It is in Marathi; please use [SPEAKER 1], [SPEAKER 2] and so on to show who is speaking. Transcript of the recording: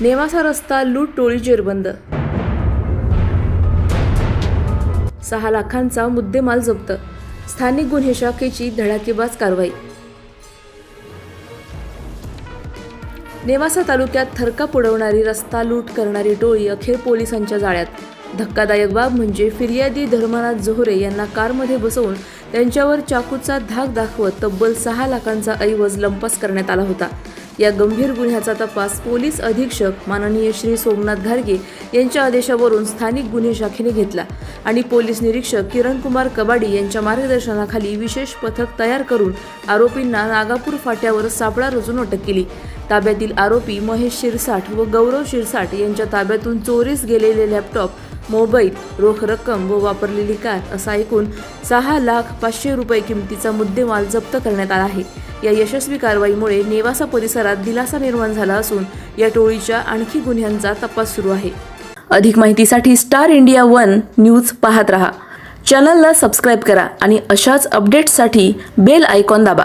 [SPEAKER 1] नेवासा रस्ता लूट टोळी जेरबंद. सहा लाखांचा मुद्देमाल जप्त. स्थानिक गुन्हे शाखेची धडाकेबाज कारवाई. नेवासा तालुक्यात थरका पुडवणारी रस्ता लूट करणारी टोळी अखेर पोलिसांच्या जाळ्यात. धक्कादायक बाब म्हणजे फिर्यादी धर्मनाथ जोहरे यांना कारमध्ये बसवून त्यांच्यावर चाकूचा धाक दाखवत तब्बल सहा लाखांचा ऐवज लंपास करण्यात आला होता. या गंभीर गुन्ह्याचा तपास पोलीस अधीक्षक माननीय श्री सोमनाथ घारगे यांच्या आदेशावरून स्थानिक गुन्हे शाखेने घेतला आणि पोलीस निरीक्षक किरण कुमार कबाडी यांच्या मार्गदर्शनाखाली विशेष पथक तयार करून आरोपींना नागापूर फाट्यावर सापळा रचून अटक केली. ताब्यातील आरोपी महेश शिरसाठ व गौरव शिरसाठ यांच्या ताब्यातून चोरीस गेलेले लॅपटॉप मोबाईल रोख रक्कम व वापरलेली कार असा एकूण सहा लाख पाचशे रुपये किमतीचा मुद्देमाल जप्त करण्यात आला आहे. या यशस्वी कारवाईमुळे नेवासा परिसरात दिलासा निर्माण झाला असून या टोळीच्या आणखी गुन्ह्यांचा तपास सुरू आहे. अधिक माहितीसाठी स्टार इंडिया वन न्यूज पाहत रहा. चॅनलला सबस्क्राईब करा आणि अशाच अपडेट्ससाठी बेल आयकॉन दाबा.